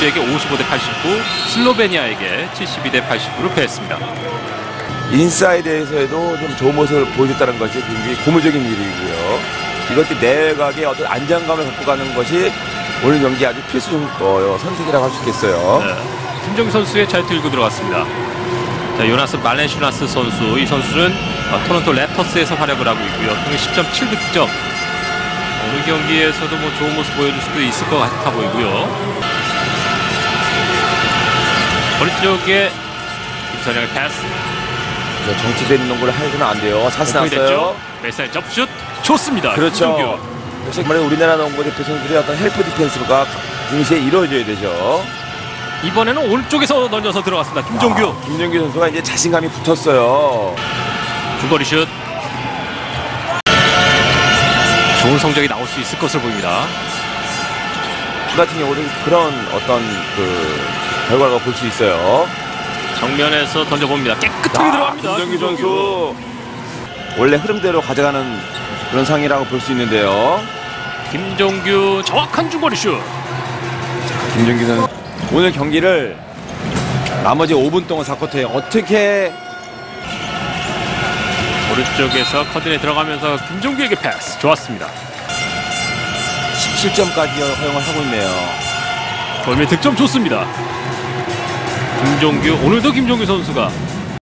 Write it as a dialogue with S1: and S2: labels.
S1: 호주에게 55대 89, 슬로베니아에게 72대 89로 패했습니다.
S2: 인사이드에서도 좀 좋은 모습을 보여줬다는 것이 굉장히 고무적인 일이고요. 이것도 내각의 어떤 안정감을 갖고 가는 것이 오늘 경기 아주 필수 어, 선택이라고 할 수 있겠어요.
S1: 네. 김정규 선수의 잘 들고 들어갔습니다. 자, 요나스 말렌슈나스 선수, 이 선수는 어, 토론토 랩터스에서 활약을 하고 있고요. 통해 10.7 득점. 오늘 경기에서도 뭐 좋은 모습 보여줄 수도 있을 것 같아 보이고요. 오른쪽에 김선영의 패스.
S2: 자, 정치된 농구를 해서는 안 돼요.
S1: 오픈이 됐죠.
S2: 났어요.
S1: 멜사의 접슛 좋습니다.
S2: 그렇죠.
S1: 김정규.
S2: 역시 정말 우리나라 농구 대표 선수들의 어떤 헬프 디펜스가 동시에 이루어져야 되죠.
S1: 이번에는 오른쪽에서 던져서 들어갔습니다. 김종규.
S2: 아, 김정규 선수가 이제 자신감이 붙었어요.
S1: 중거리 슛. 좋은 성적이 나올 수 있을 것으로 보입니다.
S2: 그 같은 경우는 그런 어떤 그 결과가 볼 수 있어요.
S1: 정면에서 던져봅니다. 깨끗하게
S2: 아,
S1: 들어갑니다.
S2: 김정규 선수 원래 흐름대로 가져가는 그런 상이라고 볼 수 있는데요.
S1: 김종규 정확한 중거리 슛.
S2: 김정규 선수 오늘 경기를 나머지 5분 동안 4쿼터에 어떻게
S1: 오른쪽에서 커튼에 들어가면서 김종규에게 패스. 좋았습니다.
S2: 17점까지 허용을 하고 있네요.
S1: 골밑 득점 좋습니다. 김종규 오늘도 김종규 선수가